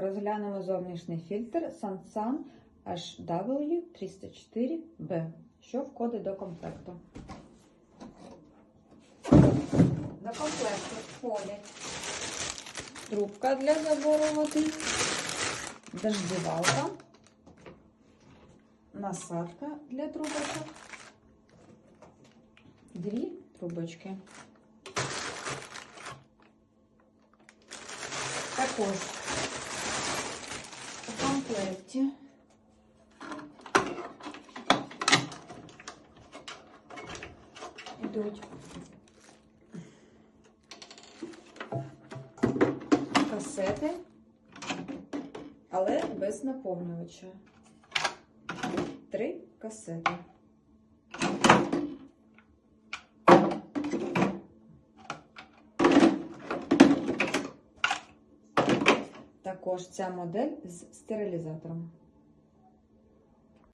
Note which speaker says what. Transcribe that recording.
Speaker 1: розглянемо зовнішній фільтр Sansan HW304B, що входить до комплекту. До комплекту входять трубка для забору води, дождівалка, насадка для трубочок, дві трубочки. Також комплекті йдуть касети, але без наповнювача. Три касети. Також ця модель з стерилізатором.